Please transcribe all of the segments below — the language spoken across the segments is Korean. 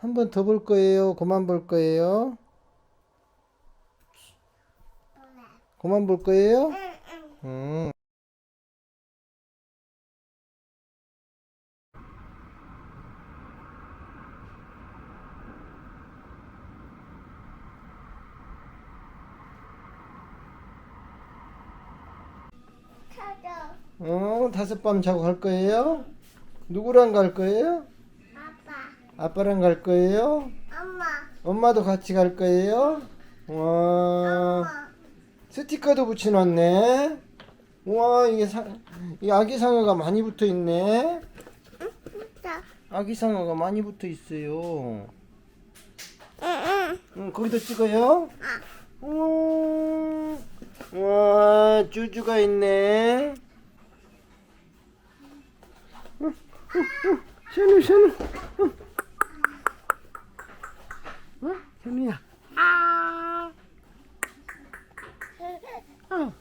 한 번 더 볼 거예요? 그만 볼 거예요? 그만 볼 거예요? 음. 어, 다섯 밤 자고 갈 거예요? 누구랑 갈 거예요? 아빠. 아빠랑 갈 거예요? 엄마. 엄마도 같이 갈 거예요? 와, 엄마. 스티커도 붙여놨네. 와, 이게 사, 이 아기 상어가 많이 붙어 있네. 자. 아기 상어가 많이 붙어 있어요. 응, 응, 거기도 찍어요? 응. 우와, 와, 쭈쭈가 있네. 어, 현우, 현우. 어, 어 현우야. 아. 어.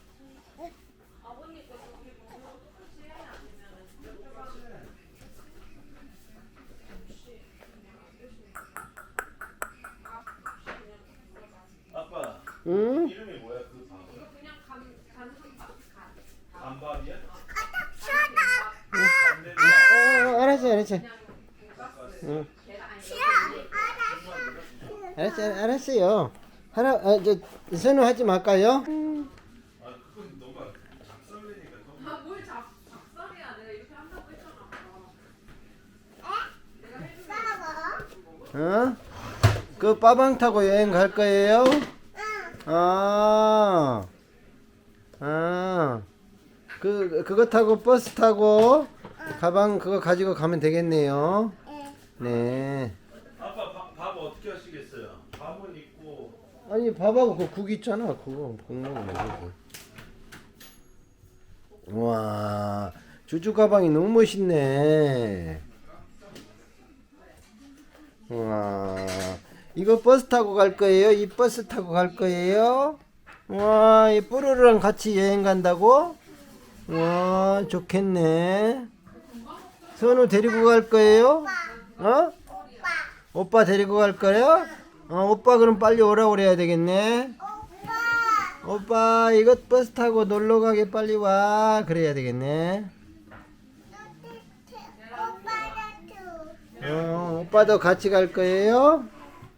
아빠 응? 이름이 뭐야 그 밥은? 간밥이야? 어, 알았어, 알았어. 응. 알았어, 알았어요. 하나, 아, 저, 선우 하지 말까요? 아 너무 아뭘 작살이야 내가 이렇게 한다고 했잖아 어? 그 빠방 타고 여행 갈 거예요? 아, 아, 그, 그거 타고 버스 타고 가방 그거 가지고 가면 되겠네요. 네. 아빠 밥, 밥 어떻게 하시겠어요? 밥은 있고 아니, 밥하고 그 국 있잖아. 그거 국 먹으면 되지. 와, 주주 가방이 너무 멋있네. 와, 이거 버스 타고 갈 거예요? 이 버스 타고 갈 거예요? 와, 이 뽀로로랑 같이 여행 간다고? 와, 좋겠네. 선우 데리고 갈 거예요? 어? 오빠 데리고 갈 거예요? 어, 오빠 그럼 빨리 오라 그래야 되겠네. 오빠 이거 버스 타고 놀러 가게 빨리 와 그래야 되겠네. 어, 오빠도 같이 갈 거예요?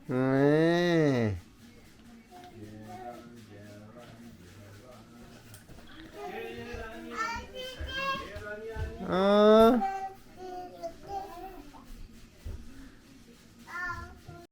네. 어.